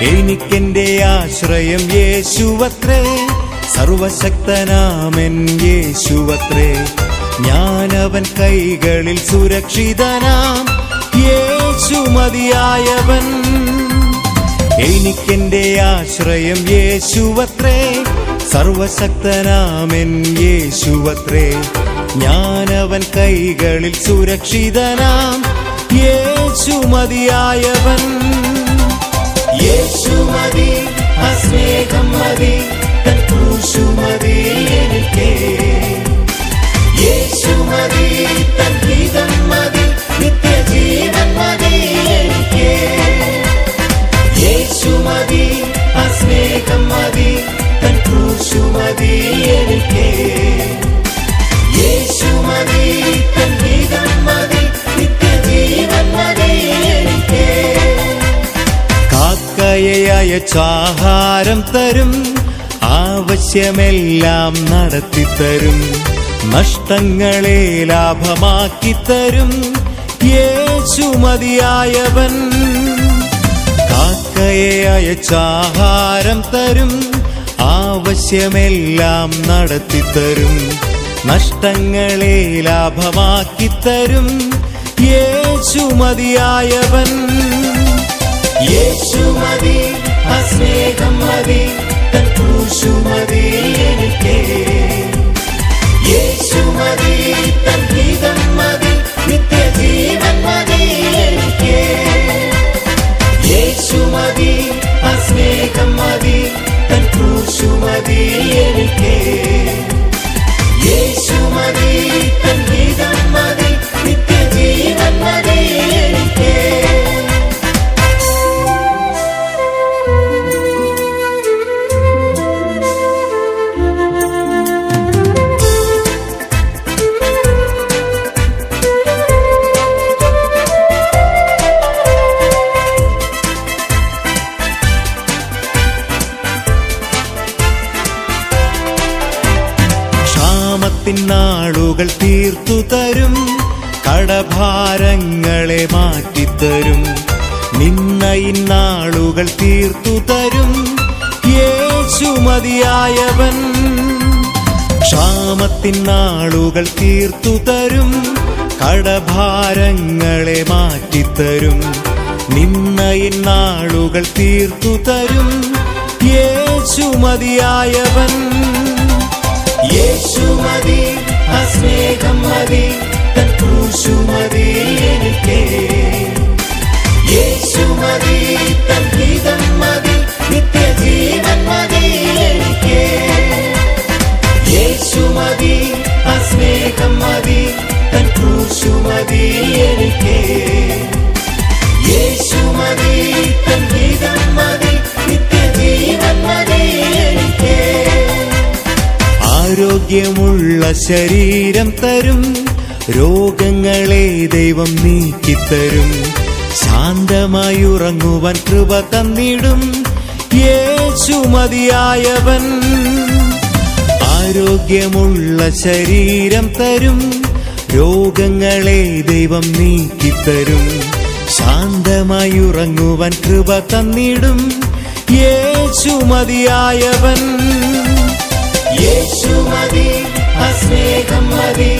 എനിക്കെന്റെ ആശ്രയം യേശുവത്രേ. സർവശക്തനാമൻ യേശുവത്രേ. ഞാനവൻ കൈകളിൽ സുരക്ഷിതനാം. യേശു മതിയായവൻ. എനിക്കെന്റെ ആശ്രയം യേശുവത്രേ. സർവശക്തനാമൻ യേശുവത്രേ. ഞാനവൻ കൈകളിൽ സുരക്ഷിതനാം. യേശു മതിയായവൻ. യേശു മതി അസ്നേഹം മതി അയച്ചാഹാരം തരും. ആവശ്യമെല്ലാം നടത്തിത്തരും നഷ്ടങ്ങളെ ലാഭമാക്കി തരും. യേശു മതിയായവൻ. കാക്കയെ അയച്ചാഹാരം തരും. ആവശ്യമെല്ലാം നടത്തിത്തരും നഷ്ടങ്ങളെ ലാഭമാക്കി തരും. യേശു മതിയായവൻ. യേശു അസ്നേഹം മതി തൻ മതി. നാളുകൾ തീർത്തു തരും. കടഭാരങ്ങളെ മാറ്റിത്തരും. നിന്നയിൻ നാളുകൾ തീർത്തു തരും. യേശു മതിയായവൻ. ക്ഷാമത്തിൻ നാളുകൾ തീർത്തു തരും. കടഭാരങ്ങളെ മാറ്റിത്തരും. നിന്നയിൻ നാളുകൾ തീർത്തു തരും. യേശു മതിയായവൻ. യേശു മതി തൻ മതി ആരോഗ്യമുള്ള ശരീരം തരും രോഗങ്ങളെ ദൈവം നീക്കിത്തരും. ശാന്തമായി ഉറങ്ങുവാൻ കൃപ തന്നിടും. യേശു ആരോഗ്യമുള്ള ശരീരം തരും രോഗങ്ങളെ ദൈവം നീക്കിത്തരും. ശാന്തമായി ഉറങ്ങുവൻ കൃപ തന്നിടും. യേശു മതിയായവൻ. യേശു മതി അസ്നേഹം മതി.